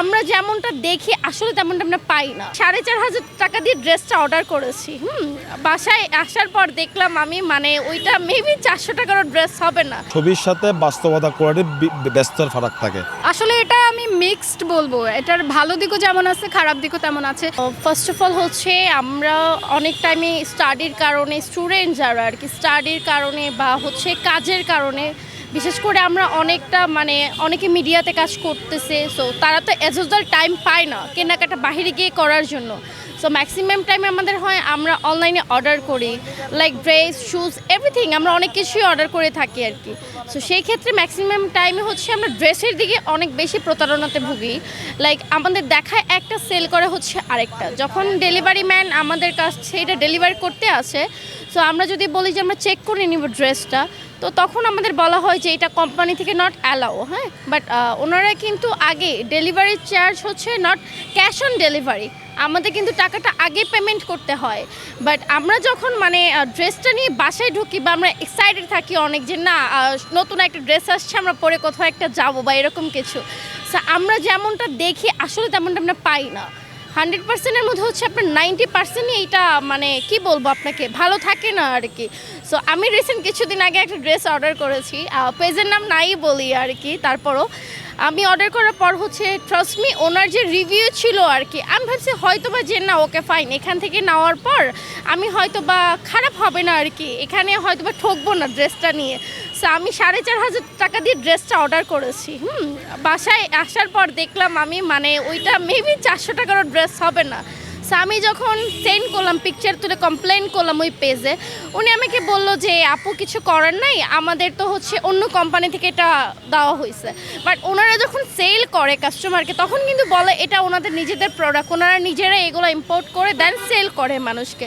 আমরা যেমনটা দেখি আসলে তেমনটা আমরা পাই না। সাড়ে চার হাজার টাকা দিয়ে ড্রেসটা অর্ডার করেছি হুম? বাসায় আসার পর দেখলাম আমি মানে ওইটা মেবি চারশো টাকারও ড্রেস হবে না। ছবির সাথে বাস্তবতা কোয়ালিটি ব্যস্তর ফারাক থাকে। আসলে এটা আমি মিক্সড বলব। এটার ভালো দিকও যেমন আছে খারাপ দিকও তেমন আছে। ফার্স্ট অফ অল হচ্ছে আমরা অনেক টাইমে স্টাডির কারণে স্টুডেন্ট যারা আর কি স্টাডির কারণে বা হচ্ছে কাজের কারণে বিশেষ করে আমরা অনেকটা মানে অনেকে মিডিয়াতে কাজ করতেছে সো তারা তো এজ টাইম পায় না কেনাকাটা বাহিরে গিয়ে করার জন্য। সো ম্যাক্সিমাম টাইমে আমাদের হয় আমরা অনলাইনে অর্ডার করি লাইক ড্রেস শুজ এভরিথিং আমরা অনেক কিছুই অর্ডার করে থাকি আর কি। সো সেই ক্ষেত্রে ম্যাক্সিমাম টাইমে হচ্ছে আমরা ড্রেসের দিকে অনেক বেশি প্রতারণাতে ভুগি। লাইক আমাদের দেখায় একটা সেল করে হচ্ছে আরেকটা। যখন ডেলিভারি ম্যান আমাদের কাছ এটা ডেলিভারি করতে আসে সো আমরা যদি বলি যে আমরা চেক করে নিব ড্রেসটা তো তখন আমাদের বলা হয় যে এটা কোম্পানি থেকে নট অ্যালাউ হ্যাঁ? বাট ওনারা কিন্তু আগে ডেলিভারি চার্জ হচ্ছে নট ক্যাশ অন ডেলিভারি আমাদের কিন্তু টাকাটা আগে পেমেন্ট করতে হয়। বাট আমরা যখন মানে ড্রেসটা নিয়ে বাসায় ঢুকি বা আমরা এক্সাইটেড থাকি অনেক যে না নতুন একটা ড্রেস আসছে, আমরা পরে কোথাও একটা যাব বা এরকম কিছু। আমরা যেমনটা দেখি, আসলে তেমনটা আমরা পাই না। হান্ড্রেড পার্সেন্টের মধ্যে হচ্ছে আপনার নাইনটি পার্সেন্টই এইটা মানে কি বলব আপনাকে, ভালো থাকে না আর কি। সো আমি রিসেন্ট কিছুদিন আগে একটা ড্রেস অর্ডার করেছি। পেজের নাম নাই বলি আর কি, তারপরও। আমি অর্ডার করার পর হচ্ছে ট্রাস্ট মি ওনার যে রিভিউ ছিল আর কি, আমি ভাবছি হয়তো বা যে না, ওকে ফাইন এখান থেকে নেওয়ার পর আমি হয়তো বা খারাপ হবে না আর কি, এখানে হয়তো বা ঠকবো না ড্রেসটা নিয়ে। সো আমি সাড়ে চার হাজার টাকা দিয়ে ড্রেসটা অর্ডার করেছি, হুম? বাসায় আসার পর দেখলাম আমি মানে ওইটা মেবি চারশো টাকারও ড্রেস হবে না। সো আমি যখন সেন্ড করলাম পিকচার তুলে কমপ্লেন করলাম ওই পেজে উনি আমাকে বলল যে, আপু, কিছু করার নাই, আমাদের তো হচ্ছে অন্য কোম্পানি থেকে এটা দেওয়া হয়েছে বাট ওনারা যখন সেল করে কাস্টমারকে তখন কিন্তু বলে এটা ওনাদের নিজেদের প্রোডাক্ট ওনারা নিজেরা এগুলো ইম্পোর্ট করে দেন সেল করে মানুষকে।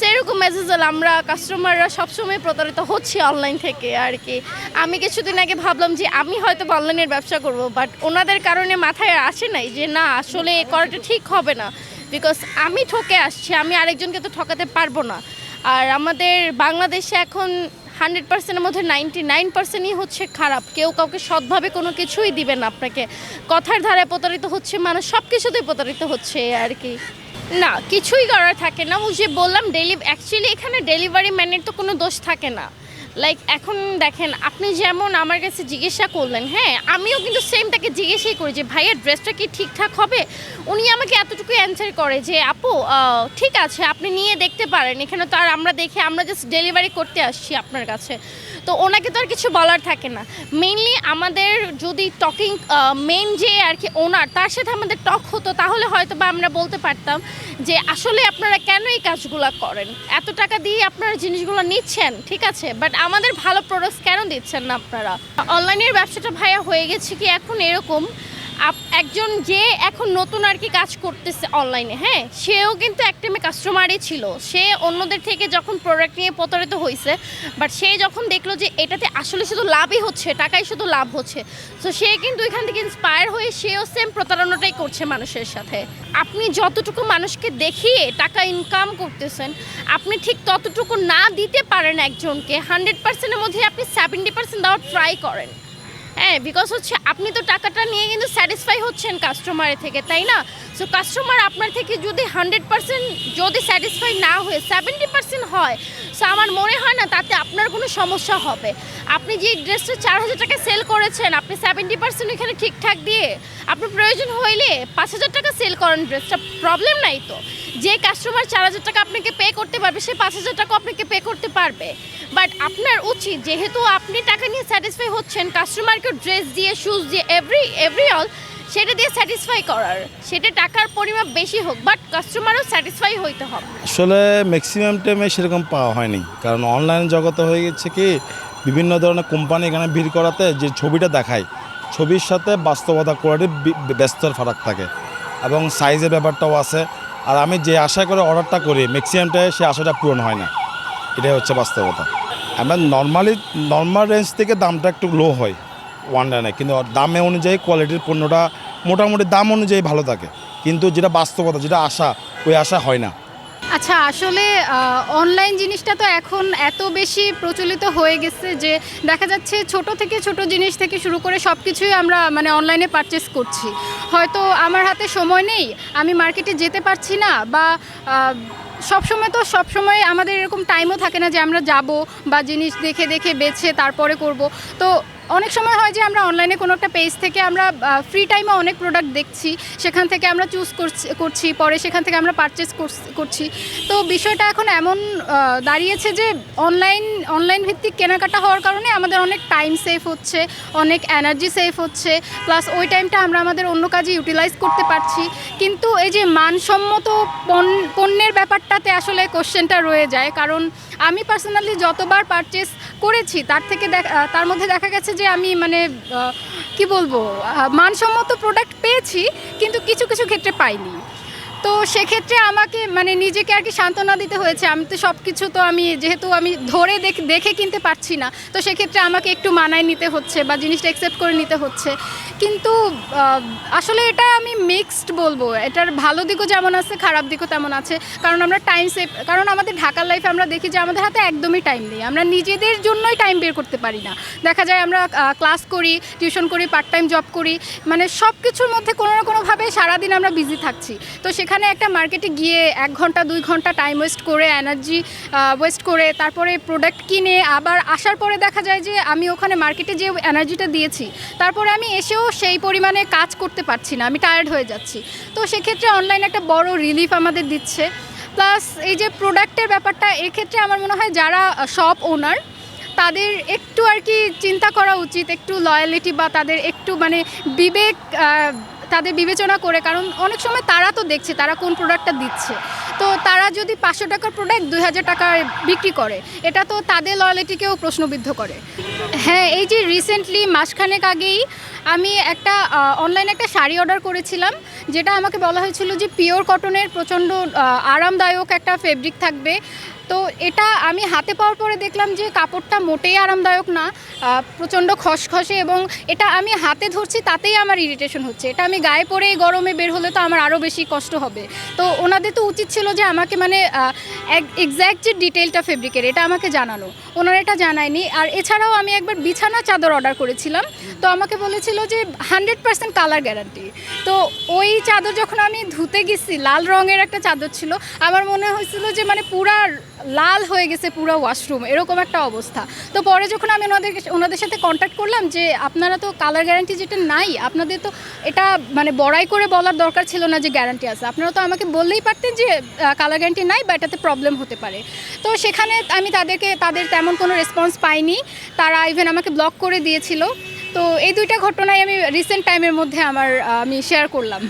সেরকম মেসেজ হলো আমরা কাস্টমাররা সবসময় প্রতারিত হচ্ছি অনলাইন থেকে আর কি। আমি কিছুদিন আগে ভাবলাম যে, আমি হয়তো অনলাইনের ব্যবসা করব বাট ওনাদের কারণে মাথায় আসে নাই যে, না, আসলে করাটা ঠিক হবে না। বিকজ আমি ঠকে আসছি, আমি আরেকজনকে তো ঠকাতে পারব না। আর আমাদের বাংলাদেশে এখন হান্ড্রেড পার্সেন্টের মধ্যে নাইনটি নাইন পার্সেন্টই হচ্ছে খারাপ। কেউ কাউকে সৎভাবে কোনো কিছুই দিবে না আপনাকে। কথার ধারায় প্রতারিত হচ্ছে মানুষ, সব কিছুতেই প্রতারিত হচ্ছে আর কি। না, কিছুই করার থাকে না। ওই যে বললাম ডেলি অ্যাকচুয়ালি এখানে ডেলিভারি ম্যানের তো কোনো দোষ থাকে না। লাইক এখন দেখেন, আপনি যেমন আমার কাছে জিজ্ঞাসা করলেন হ্যাঁ আমিও কিন্তু সেম তাকে জিজ্ঞাসাই করি যে ভাইয়ের ড্রেসটা কি ঠিকঠাক হবে? উনি আমাকে এতটুকু অ্যান্সার করে যে, আপু ঠিক আছে, আপনি নিয়ে দেখতে পারেন। এখানে তো আর আমরা দেখে, আমরা জাস্ট ডেলিভারি করতে আসছি আপনার কাছে। তো ওনাকে তো আর কিছু বলার থাকে না। মেইনলি আমাদের যদি টকিং মেন যে আর কি ওনার তার সাথে আমাদের টক হতো, তাহলে হয়তো বা আমরা বলতে পারতাম যে, আসলে আপনারা কেন এই কাজগুলো করেন? এত টাকা দিয়ে আপনারা জিনিসগুলো নিচ্ছেন, ঠিক আছে? বাট আমাদের ভালো প্রোডাক্টস কেন দিচ্ছেন না আপনারা? অনলাইনের ব্যবসাটা ভাইয়া হয়ে গেছে কি এখন এরকম? একজন যে এখন নতুন আর কি কাজ করতেছে অনলাইনে হ্যাঁ? সেও কিন্তু এক টাইমে কাস্টমারই ছিল। সে অন্যদের থেকে যখন প্রোডাক্ট নিয়ে প্রতারিত হয়েছে বাট সে যখন দেখল যে এটাতে আসলে শুধু লাভই হচ্ছে, টাকাই শুধু লাভ হচ্ছে তো সে কিন্তু এখান থেকে ইন্সপায়ার হয়ে সেও সেম প্রতারণাটাই করছে মানুষের সাথে। আপনি যতটুকু মানুষকে দেখিয়ে টাকা ইনকাম করতেছেন, আপনি ঠিক ততটুকু না দিতে পারেন একজনকে হান্ড্রেড পার্সেন্টের মধ্যে আপনি সেভেন্টি পার্সেন্ট দেওয়ার ট্রাই করেন। হ্যাঁ বিকজ হচ্ছে আপনি তো টাকাটা নিয়ে কিন্তু স্যাটিসফাই হচ্ছেন কাস্টমারের থেকে, তাই না? সো কাস্টমার আপনার থেকে যদি হান্ড্রেড পার্সেন্ট যদি স্যাটিসফাই না হয়ে সেভেন্টি পার্সেন্ট হয় সো আমার মনে হয় না তাতে আপনার কোনো সমস্যা হবে। আপনি যে ড্রেসটা চার হাজার টাকা সেল করেছেন, আপনি সেভেন্টি পার্সেন্ট এখানে ঠিকঠাক দিয়ে আপনার প্রয়োজন হইলে পাঁচ হাজার টাকা সেল করেন ড্রেসটা প্রবলেম নাই তো। যে কাস্টমার চার হাজার টাকা আপনাকে পে করতে পারবে, সে পাঁচ হাজার টাকা আপনাকে পে করতে পারবে। বাট আপনার উচিত, যেহেতু আপনি টাকা নিয়ে স্যাটিসফাই হচ্ছেন কাস্টমারকে ড্রেস দিয়ে শুজ দিয়ে এভরি এভরি অল সেটা দিয়ে স্যাটিসফাই করার। সেটা টাকার পরিমাণ বেশি হোক বাট কাস্টমারও স্যাটিসফাই হইতে হবে। আসলে ম্যাক্সিমাম টাইমে সেরকম পাওয়া হয়নি। কারণ অনলাইন জগতে হয়ে গেছে কি, বিভিন্ন ধরনের কোম্পানি এখানে ভিড় করাতে যে ছবিটা দেখায়, ছবির সাথে বাস্তবতা কোয়ালিটি ব্যস্তর ফারাক থাকে। এবং সাইজের ব্যাপারটাও আছে। আর আমি যে আশা করে অর্ডারটা করি ম্যাক্সিমামটাই সে আশাটা পূরণ হয় না। এটাই হচ্ছে বাস্তবতা। আমরা নর্মালি নর্মাল রেঞ্জ থেকে দামটা একটু লো হয় ওয়ান লাইনে কিন্তু দামে অনুযায়ী কোয়ালিটির পণ্যটা মোটামুটি দাম অনুযায়ী ভালো থাকে। কিন্তু যেটা বাস্তবতা, যেটা আশা, ওই আশা হয় না। আচ্ছা আসলে অনলাইন জিনিসটা তো এখন এত বেশি প্রচলিত হয়ে গেছে যে, দেখা যাচ্ছে ছোট থেকে ছোট জিনিস থেকে শুরু করে সব কিছুই আমরা মানে অনলাইনে পারচেস করছি। হয়তো আমার হাতে সময় নেই, আমি মার্কেটে যেতে পারছি না বা সবসময় তো সবসময় আমাদের এরকম টাইমও থাকে না যে আমরা যাব বা জিনিস দেখে দেখে বেছে তারপরে করব। তো অনেক সময় হয় যে আমরা অনলাইনে কোনো একটা পেজ থেকে আমরা ফ্রি টাইমে অনেক প্রোডাক্ট দেখছি, সেখান থেকে আমরা চুজ করছি পরে সেখান থেকে আমরা পারচেস করছি তো বিষয়টা এখন এমন দাঁড়িয়েছে যে অনলাইন অনলাইন ভিত্তিক কেনাকাটা হওয়ার কারণে আমাদের অনেক টাইম সেভ হচ্ছে, অনেক এনার্জি সেভ হচ্ছে প্লাস ওই টাইমটা আমরা আমাদের অন্য কাজে ইউটিলাইজ করতে পারছি। কিন্তু এই যে মানসম্মত পণ- পণ্যের ব্যাপারটাতে আসলে কোশ্চেনটা রয়ে যায়। কারণ আমি পার্সোনালি যতবার পারচেস করেছি, তার থেকে তার মধ্যে দেখা গেছে যে আমি মানে কি বলব মানসম্মত প্রোডাক্ট পেয়েছি কিন্তু কিছু কিছু ক্ষেত্রে পাইনি। তো সেক্ষেত্রে আমাকে মানে নিজেকে আর কি সান্ত্বনা দিতে হয়েছে। আমি তো সব কিছু তো আমি যেহেতু আমি ধরে দেখ- কিনতে পারছি না, তো সেক্ষেত্রে আমাকে একটু মানায় নিতে হচ্ছে বা জিনিসটা অ্যাকসেপ্ট করে নিতে হচ্ছে। কিন্তু আসলে এটা আমি মিক্সড বলব। এটার ভালো দিকও যেমন আছে, খারাপ দিকও তেমন আছে। কারণ আমরা টাইম সেভ কারণ আমাদের ঢাকার লাইফে আমরা দেখি যে আমাদের হাতে একদমই টাইম নেই। আমরা নিজেদের জন্যই টাইম বের করতে পারি না। দেখা যায় আমরা ক্লাস করি টিউশন করি পার্ট টাইম জব করি। মানে সব কিছুর মধ্যে কোনো না কোনোভাবে সারাদিন আমরা বিজি থাকছি। তো সেখানে একটা মার্কেটে গিয়ে এক ঘণ্টা, দুই ঘণ্টা টাইম ওয়েস্ট করে এনার্জি ওয়েস্ট করে, তারপরে প্রোডাক্ট কিনে আবার আসার পরে দেখা যায় যে আমি ওখানে মার্কেটে যে এনার্জিটা দিয়েছি, তারপরে আমি এসেও সেই পরিমাণে কাজ করতে পারছি না, আমি টায়ার্ড হয়ে যাচ্ছি। তো সেক্ষেত্রে অনলাইন একটা বড় রিলিফ আমাদের দিচ্ছে। প্লাস এই যে প্রোডাক্টের ব্যাপারটা, এক্ষেত্রে আমার মনে হয় যারা শপ ওনার তাদের একটু আর কি চিন্তা করা উচিত, একটু লয়ালিটি বা তাদের একটু মানে বিবেক তাদের বিবেচনা করে, কারণ অনেক সময় তারা তো দেখছে তারা কোন প্রোডাক্টটা দিচ্ছে। তো তারা যদি পাঁচশো টাকার প্রোডাক্ট দুই হাজার টাকায় বিক্রি করে, এটা তো তাদের লয়ালিটিকেও প্রশ্নবিদ্ধ করে। হ্যাঁ এই যে রিসেন্টলি মাসখানেক আগেই আমি একটা অনলাইনে একটা শাড়ি অর্ডার করেছিলাম, যেটা আমাকে বলা হয়েছিল যে পিওর কটনের প্রচণ্ড আরামদায়ক একটা ফেব্রিক থাকবে। তো এটা আমি হাতে পাওয়ার পরে দেখলাম যে কাপড়টা মোটেই আরামদায়ক না প্রচণ্ড খসখসে এবং এটা আমি হাতে ধরছি তাতেই আমার ইরিটেশন হচ্ছে। এটা আমি গায়ে পরে গরমে বের হলে তো আমার আরও বেশি কষ্ট হবে। তো ওনাদের তো উচিত ছিল যে আমাকে মানে এক্স্যাক্ট যে ডিটেলটা ফেব্রিকের এটা আমাকে জানানো। ওনারা এটা জানায়নি। আর এছাড়াও আমি একবার বিছানা চাদর অর্ডার করেছিলাম। তো আমাকে বলেছিল যে হান্ড্রেড পার্সেন্ট কালার গ্যারান্টি তো ওই চাদর যখন আমি ধুতে গেছি, লাল রঙের একটা চাদর ছিল, আমার মনে হয়েছিল যে মানে পুরা লাল হয়ে গেছে পুরো ওয়াশরুম এরকম একটা অবস্থা। তো পরে যখন আমি ওনাদের ওনাদের সাথে কন্ট্যাক্ট করলাম যে আপনারা তো কালার গ্যারান্টি যেটা নাই, আপনাদের তো এটা মানে বড়াই করে বলার দরকার ছিল না যে গ্যারান্টি আছে। আপনারা তো আমাকে বললেই পারতেন যে কালার গ্যারান্টি নাই বা এটাতে প্রবলেম হতে পারে। তো সেখানে আমি তাদেরকে তাদের তেমন কোনো রেসপন্স পাইনি। তারা ইভেন আমাকে ব্লক করে দিয়েছিল। তো এই দুইটা ঘটনাই আমি রিসেন্ট টাইমের মধ্যে আমার আমি শেয়ার করলাম।